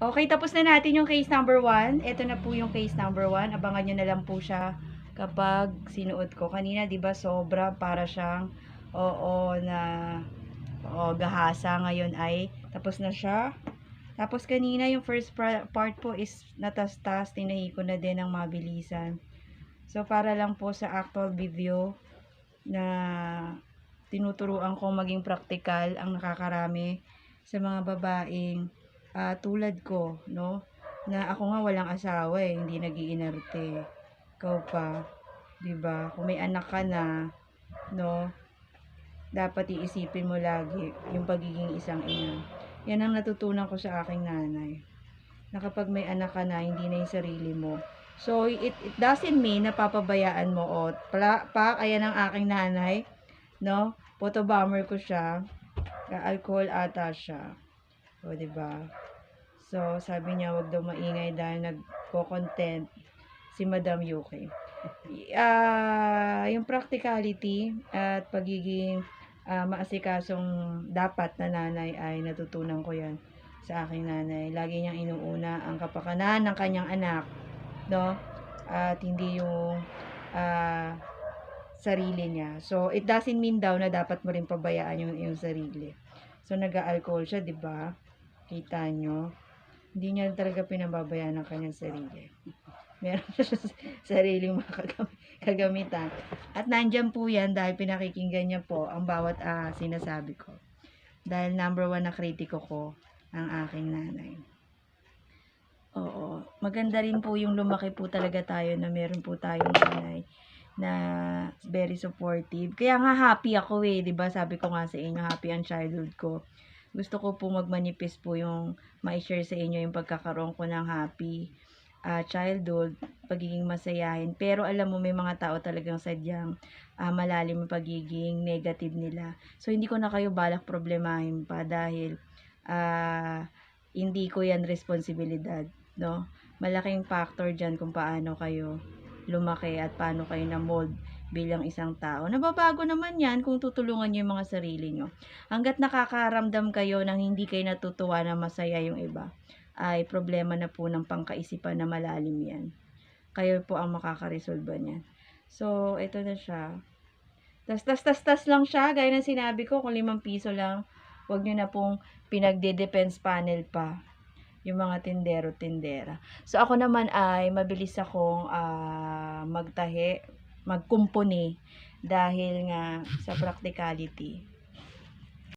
Okay, tapos na natin yung case number 1. Ito na po yung case number 1. Abangan nyo na lang po siya kapag sinuot ko. Kanina, di ba, sobra para siyang, oo, na, oo, gahasa. Ngayon ay, tapos na siya. Tapos kanina, yung first part po is natastas. Tinahi ko na din ng mabilisan. So, para lang po sa actual video na tinuturuan ko maging practical ang nakakarami sa mga babaeng ah, tulad ko, no? Na ako nga walang asawa eh, hindi nagiinarte. Ikaw pa, 'di ba? Kung may anak ka na, no? Dapat iisipin mo lagi yung pagiging isang ina. Yan ang natutunan ko sa aking nanay. Na kapag may anak ka na, hindi na yung sarili mo. So, it, it doesn't mean na papabayaan mo. O, pala, pa, kaya ng aking nanay, no? Photo bomber ko siya. Alcohol ata siya. O, di ba? So, sabi niya, wag daw maingay dahil nagko-content si Madam Yuki. Ah, yung practicality at pagiging ah, maasikasong dapat na nanay ay natutunan ko yan sa aking nanay. Lagi niyang inuuna ang kapakanan ng kanyang anak, no? At hindi yung ah, sarili niya. So, it doesn't mean daw na dapat mo rin pabayaan yung, yung sarili. So, nag-alcohol siya, di ba? Kita nyo. Hindi niya talaga pinababayaan ang kanyang sarili. Meron siya sa sariling mga kagam- kagamitan. At nandyan po yan dahil pinakikinggan niya po ang bawat ah, sinasabi ko. Dahil number one na kritiko ko ang aking nanay. Oo. Maganda rin po yung lumaki po talaga tayo na meron po tayong nanay na very supportive. Kaya nga happy ako eh, 'di ba? Sabi ko nga sa inyo, happy ang childhood ko. Gusto ko po magmanifest po yung ma-share sa inyo yung pagkakaroon ko ng happy ah, childhood, pagiging masayahin. Pero alam mo, may mga tao talagang sadyang ah, malalim ang pagiging negative nila. So, hindi ko na kayo balak problemahin pa dahil ah, hindi ko yan responsibilidad, no? Malaking factor dyan kung paano kayo lumaki at paano kayo na-mold bilang isang tao. Nababago naman yan kung tutulungan nyo yung mga sarili nyo. Hanggat nakakaramdam kayo ng hindi kayo natutuwa na masaya yung iba, ay problema na po ng pangkaisipan na malalim yan. Kayo po ang makakaresolba niyan. So, ito na siya. Tas, tas, tas, tas lang siya. Gaya ng sinabi ko, kung limang piso lang, huwag nyo na pong pinagde-defense panel pa yung mga tindero, tindera. So, ako naman ay mabilis akong ah, magtahi, magkumpuni dahil nga sa practicality.